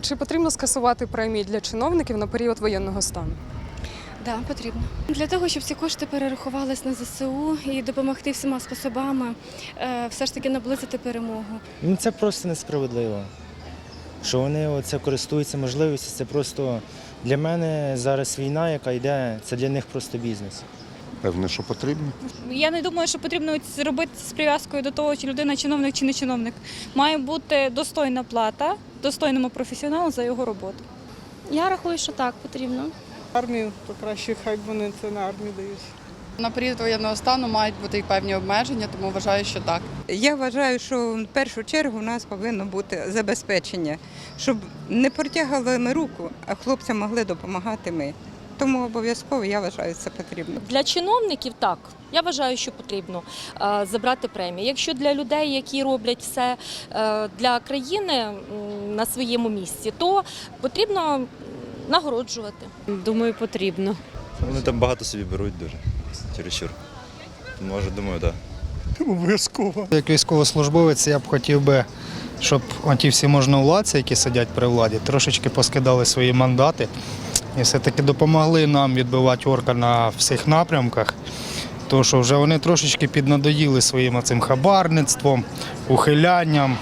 Чи потрібно скасувати премії для чиновників на період воєнного стану? Да, потрібно. Для того, щоб ці кошти перерахувались на ЗСУ і допомогти всіма способами, е, все ж таки наблизити перемогу. Ну це просто несправедливо. Що вони оце користуються можливістю, це просто для мене зараз війна, яка йде, це для них просто бізнес. Певне, що потрібно. Я не думаю, що потрібно зробити з прив'язкою до того, чи людина чиновник чи не чиновник. Має бути достойна плата достойному професіоналу за його роботу. Я рахую, що так потрібно. Армію, то краще хай вони це на армію дають. На період воєнного стану мають бути і певні обмеження, тому вважаю, що так. Я вважаю, що в першу чергу у нас повинно бути забезпечення, щоб не протягали ми руку, а хлопцям могли допомагати ми. Тому обов'язково я вважаю, це потрібно. Для чиновників так. Я вважаю, що потрібно е, забрати премії. Якщо для людей, які роблять все е, для країни на своєму місці, то потрібно нагороджувати. Думаю, потрібно. Вони там багато собі беруть дуже чересчур. Може, думаю, так. Обов'язково. Як військовослужбовець я б хотів би, щоб ті всі можновладці, які сидять при владі, трошечки поскидали свої мандати і все-таки допомогли нам відбивати орка на всіх напрямках. Тому що вже вони трошечки піднадоїли своїм цим хабарництвом, ухилянням.